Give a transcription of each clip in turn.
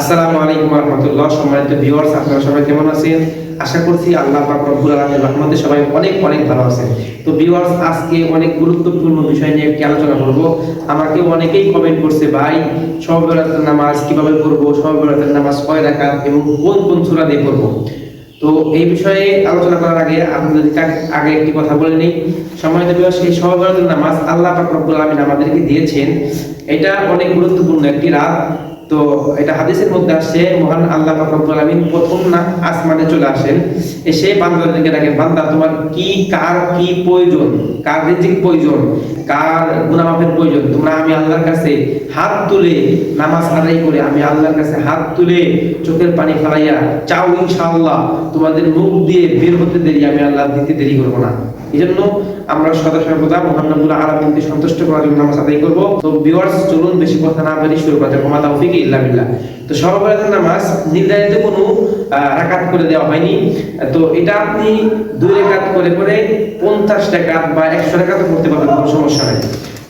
আসসালামু আলাইকুম রহমতুল্লাহ। সম্মানিত ভিউয়ার্স আপনারা সবাই কেমন আছেন? আশা করছি আল্লাহ পাক রব্বুল আলামিনের রহমতে সবাই অনেক অনেক ভালো আছেন। তো ভিউয়ার্স আজকে অনেক গুরুত্বপূর্ণ বিষয় নিয়ে একটি আলোচনা করব। আমাকে অনেকেই কমেন্ট করছে, ভাই সহবেলাতের নামাজ কীভাবে পড়ব? সহবেলাতের নামাজ কয় রাকাত এবং কোন কোন সূরা দিয়ে পড়ব? তো এই বিষয়ে আলোচনা করার আগে আপনাদের আগে একটি কথা বলে নিই। সম্মানিত ভিউয়ার্স সেই সহবেলাতের নামাজ আল্লাহ পাক রব্বুল আমাদেরকে দিয়েছেন। এটা অনেক গুরুত্বপূর্ণ একটি রাত। তো এটা হাদিসের মধ্যে আসছে, মহান আল্লাহ রব্বুল আলামিন প্রথম না আসমানে চলে আসেন। এসে বান্দাদেরকে ডাকেন বান্দা, তোমার কি, কার কি প্রয়োজন? কার রিজিক প্রয়োজন? কার গুনামাফের প্রয়োজন। তোমরা আমি আল্লাহর কাছে হাত তুলে নামাজ আদায় করে আমি আল্লাহর কাছে হাত তুলে চোখের পানি ফেলাইয়া চাও ইনশাআল্লাহ, তোমাদের মুখ দিয়ে বের হতে দেরি, আমি আল্লাহ দিতে দেরি করব না। এই জন্য আমরা সদা সর্বদা মহানবুল আলমিনকে সন্তুষ্ট করার জন্য নামাজ আদায় করব। তো ভিউয়ার্স চলুন বেশি কথা না বলি শুরু করতে ক্ষমা তাওফিক ইল্লা বিল্লাহ। তো সর্বপ্রথম নামাজ নির্ধারিত কোনো রাকাত করে দেওয়া হয়নি। তো এটা আপনি দুই রাকাত করে করে পঞ্চাশ টাকাত বা একশো টাকাত করতে পারবেন, কোনো সমস্যা নেই।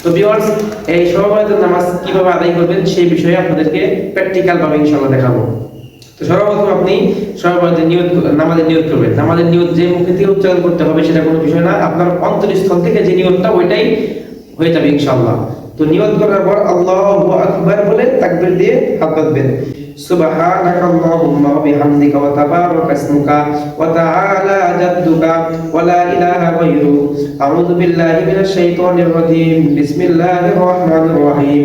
তো ভিউয়ার্স এই সর্বপ্রথম নামাজ কীভাবে আদায় করবেন সেই বিষয়ে আপনাদেরকে প্র্যাকটিক্যাল ভাবে ইনশাআল্লাহ দেখাবো। তো সর্বপ্রথম আপনি সর্বপ্রথম নিয়ত নামাজের নিয়ত করবেন। নামাজের নিয়ত যে মুখে দিয়ে উচ্চারণ করতে হবে সেটা কোনো বিষয় না, আপনার অন্তরস্থল থেকে যে নিয়তটা, ওইটাই হয়ে যাবে ইনশাআল্লাহ। তো নিয়ত করার পর আল্লাহু আকবার বলে তাকবীর দিয়ে হাত বাঁধবেন سبحانك اللهم وبحمدك وتبارك اسمك وتعالى جدك ولا তাআলা غيرك ওয়া بالله من الشيطان الرجيم بسم الله الرحمن রহিম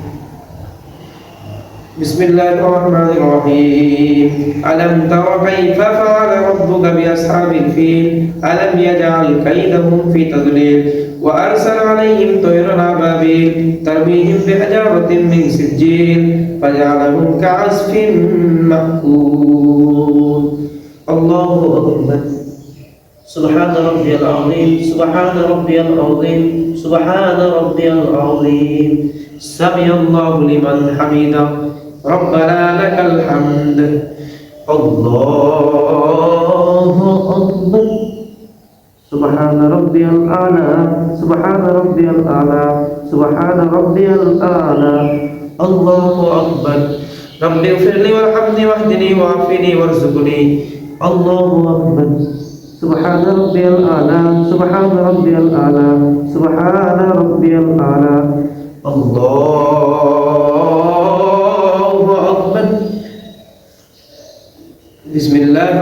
بسم الله الرحمن الرحيم. ألم تر كيف فعل ربك بأصحاب الفيل؟ ألم يجعل كيدهم في تضليل؟ وأرسل عليهم طيرا أبابيل ترميهم بحجارة من سجيل فجعلهم كعصف مأكول. الله أكبر. سبحان ربي العظيم سبحان ربي العظيم سبحان ربي العظيم. سمع الله لمن حمده. ربنا لك الحمد. الله أكبر. سبحان ربي الأعلى. سبحان ربي الأعلى. سبحان ربي الأعلى. الله أكبر. رب اغفر لي وارحمني واهدني وعافني وارزقني. الله أكبر. سبحان ربي الأعلى. سبحان ربي الأعلى. سبحان ربي الأعلى. الله أكبر بسم الله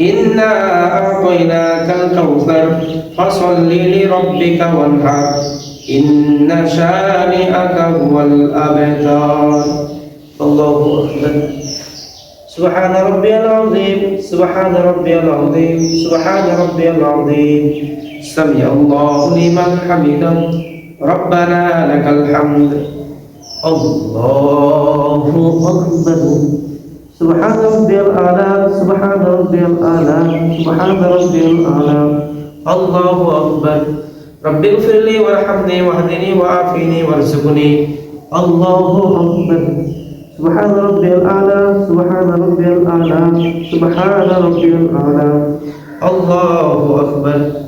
إنا أعطيناك الكوثر فصل لربك وانحر. إن شانئك هو الأبتر. الله أكبر. سبحان ربي العظيم سبحان ربي العظيم سبحان ربي العظيم. سمع الله لمن حمده. ربنا لك الحمد. الله أكبر. سبحان ربي الأعلى سبحان ربي الأعلى سبحان ربي الأعلى. الله أكبر. رب اغفر لي وارحمني واهدني وعافني وارزقني. الله أكبر. سبحان ربي الأعلى سبحان ربي الأعلى سبحان ربي الأعلى. الله أكبر.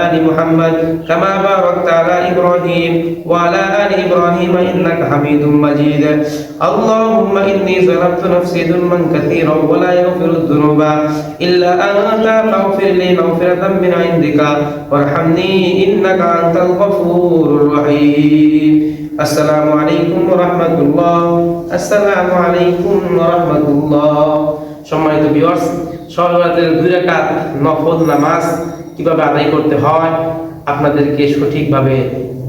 آل محمد كما باركت على إبراهيم وعلى آل إبراهيم إنك حميد مجيد اللهم إني ظلمت نفسي ظلما كثيرا ولا يغفر الذنوب إلا أنت فاغفر لي مغفرة من عندك وارحمني إنك أنت الغفور الرحيم السلام عليكم ورحمة الله السلام عليكم ورحمة الله সম্মানিত ভিউয়ার্স সহরাতের দুই রাকাত নফল নামাজ কীভাবে আদায় করতে হয়, আপনাদেরকে সঠিকভাবে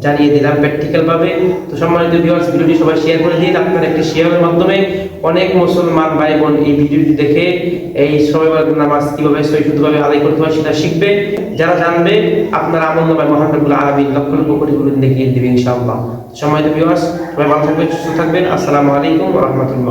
জানিয়ে দিলাম প্র্যাকটিক্যাল ভাবে। তো সম্মানিত ভিউয়ার্স ভিডিওটি সবাই শেয়ার করে দিন। আপনার একটি শেয়ারের মাধ্যমে অনেক মুসলমান ভাই বোন এই ভিডিওটি দেখে এই সবাই নামাজ কীভাবে সহিষ্ণুভাবে আদায় করতে হয় সেটা শিখবে। যারা জানবে, আপনার আমল নামায় মহান রব্বুল আলামিন লক্ষ লক্ষ কোটি কোটি দেখিয়ে দিবে ইনশাআল্লাহ। সম্মানিত ভিউয়ার্স সবাই ভালো থাকবেন, সুস্থ থাকবেন। আসসালামু আলাইকুম রাহমাতুল্লাহ।